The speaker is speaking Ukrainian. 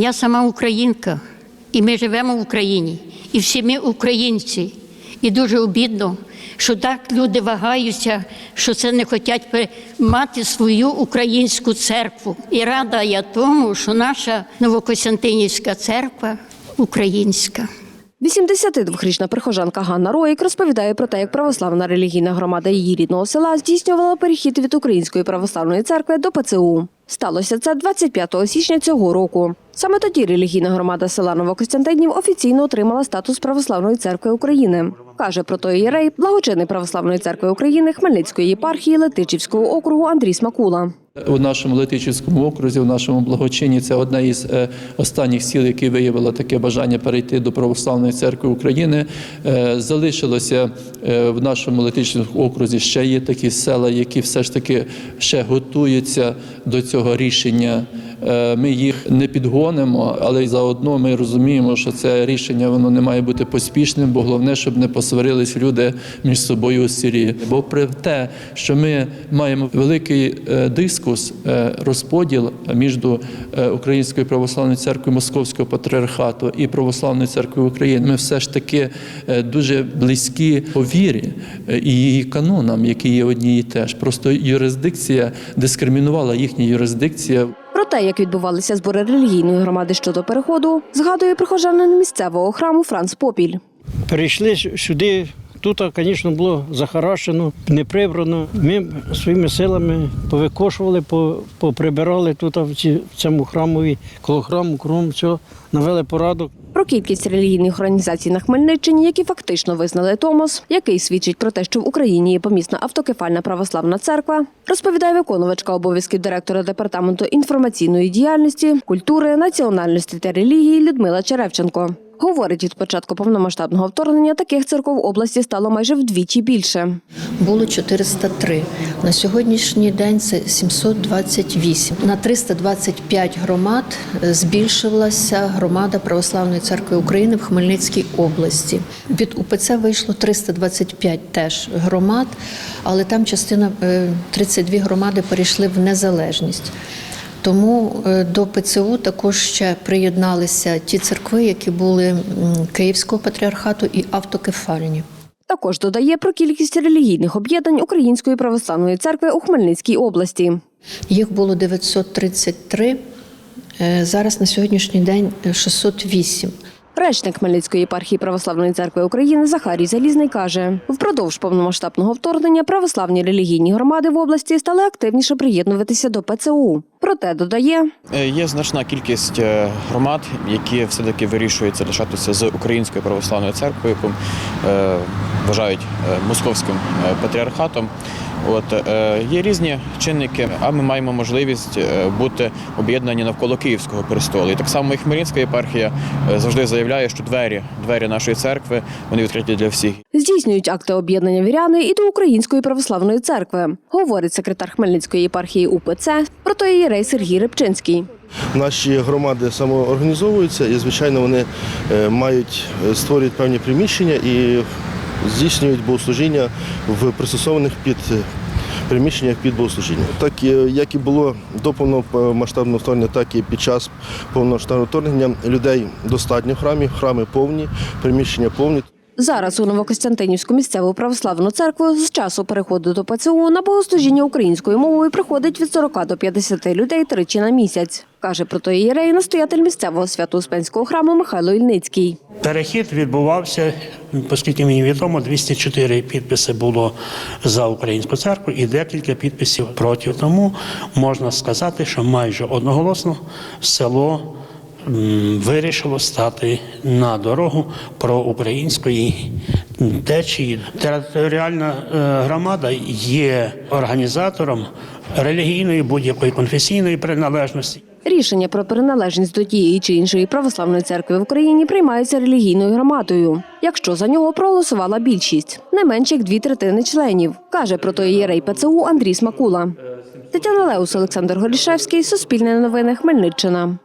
Я сама українка, і ми живемо в Україні, і всі ми українці. І дуже обідно, що так люди вагаються, що це не хочуть мати свою українську церкву. І рада я тому, що наша Новокостянтинівська церква українська. 82-річна прихожанка Ганна Роїк розповідає про те, як православна релігійна громада її рідного села здійснювала перехід від Української православної церкви до ПЦУ. Сталося це 25 січня цього року. Саме тоді релігійна громада села Новокостянтинів офіційно отримала статус Православної церкви України. Каже про той єрей благочинний Православної церкви України Хмельницької єпархії Летичівського округу Андрій Смакула. У нашому Летичівському окрузі, у нашому благочинні, це одна із е, останніх сіл, які виявила таке бажання перейти до Православної церкви України. Е, Залишилося е, в нашому Летичівському окрузі ще є такі села, які все ж таки ще готуються до цього рішення. Е, Ми їх не підгонимо, але й заодно ми розуміємо, що це рішення воно не має бути поспішним, бо головне, щоб не посварились люди між собою у селі. Бо при те, що ми маємо великий е, дискус, е, розподіл між Українською православною церквою Московського патріархату і Православною церквою України, ми все ж таки дуже близькі по вірі і її канонам, які є одні і теж. Просто юрисдикція дискримінувала їхня юрисдикція. Про те, як відбувалися збори релігійної громади щодо переходу, згадує прихожанин місцевого храму Франц Попіль. Перейшли сюди. Тут, звісно, було захарашено, не прибрано. Ми своїми силами повикошували, поприбирали тут в, цьому храмові, коло храму, кром, цього, навели порадок. Про кількість релігійних організацій на Хмельниччині, які фактично визнали Томос, який свідчить про те, що в Україні є помісна автокефальна православна церква, розповідає виконувачка обов'язків директора департаменту інформаційної діяльності, культури, національності та релігії Людмила Черевченко. Говорить, від початку повномасштабного вторгнення таких церков в області стало майже вдвічі більше. Було 403. На сьогоднішній день це 728. На 325 громад е, збільшилася громада Православної церкви України в Хмельницькій області. Від УПЦ вийшло 325 теж громад, але там частина е, 32 громади перейшли в незалежність. Тому е, до ПЦУ також ще приєдналися ті церкви, які були Київського патріархату і автокефальні. Також додає про кількість релігійних об'єднань Української православної церкви у Хмельницькій області. Їх було 933, е, зараз на сьогоднішній день е, 608. Речник Хмельницької єпархії Православної церкви України Захарій Залізний каже, впродовж повномасштабного вторгнення православні релігійні громади в області стали активніше приєднуватися до ПЦУ. Проте додає, Е, Є значна кількість е, громад, які все-таки вирішують залишатися з Українською православною церквою, яку е, вважають московським патріархатом. От е, є різні чинники, а ми маємо можливість е, бути об'єднані навколо Київського престолу. І так само і Хмельницька єпархія е, завжди заявляє, що двері, двері нашої церкви вони відкриті для всіх. здійснюють акти об'єднання віряни і до Української православної церкви, говорить секретар Хмельницької єпархії УПЦ протоієрей Сергій Рибчинський. Наші громади самоорганізовуються і, звичайно, вони мають створюють певні приміщення і здійснюють богослужіння в пристосованих під е, приміщеннях під богослужіння. Так е, як і було до повномасштабного вторгнення, так і під час повномасштабного вторгнення людей достатньо в храмі, храми повні, приміщення повні. Зараз у Новокостянтинівську місцеву православну церкву з часу переходу до ПЦУ на богослужіння українською мовою приходить від 40 до 50 людей тричі на місяць, каже протоієрей настоятель місцевого свято-успенського храму Михайло Ільницький. Перехід відбувався, оскільки мені відомо, 204 підписи було за українську церкву і декілька підписів проти. Тому можна сказати, що майже одноголосно село вирішило стати на дорогу проукраїнської течії. Територіальна е, громада є організатором релігійної будь-якої конфесійної приналежності. Рішення про приналежність до тієї чи іншої православної церкви в Україні приймається релігійною громадою, якщо за нього проголосувала більшість, не менше як дві третини членів, каже протоієрей ПЦУ Андрій Смакула. Тетяна Леус, Олександр Горішевський, Суспільне новини, Хмельниччина.